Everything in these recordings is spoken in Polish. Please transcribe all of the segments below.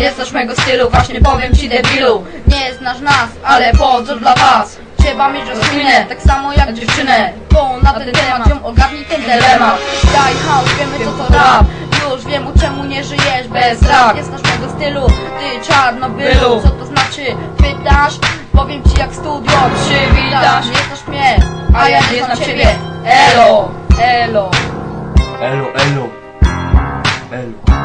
Nie znasz mego stylu, właśnie powiem ci debilu. Nie znasz nas, ale po co dla was? Trzeba mieć rozkminę, tak samo jak dziewczynę Bo na ten temat ją ogarnij ten dylemat. Daj house, wiemy co to rap. Już wiem u czemu nie żyjesz bez rap. Nie znasz mego stylu, ty czarnobylu Co to znaczy? Pytasz? Powiem ci jak studio przywitasz Nie znasz mnie, a ja nie znam ciebie. Elo, elo. Elo, elo. Elo.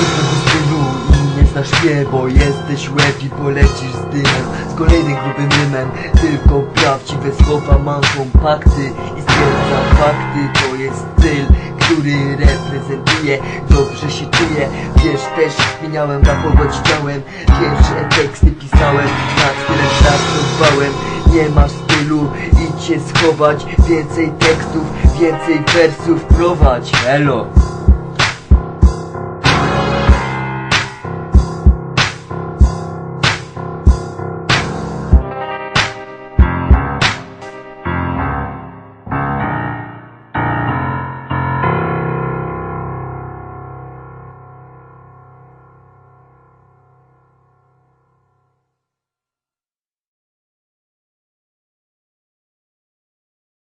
Jesteś tego stylu i nie znasz mnie, bo jesteś łeb i polecisz z dymem. Z kolejnym grubym rymem Tylko prawdziwe słowa mam kompakty I stwierdzam fakty, to jest styl który reprezentuje. Dobrze się czuję, wiesz też zmieniałem rapować chciałem. Pierwsze teksty pisałem, nad stylem pracowałem Nie masz stylu, idź się schować Więcej tekstów, więcej wersów prowadź. Elo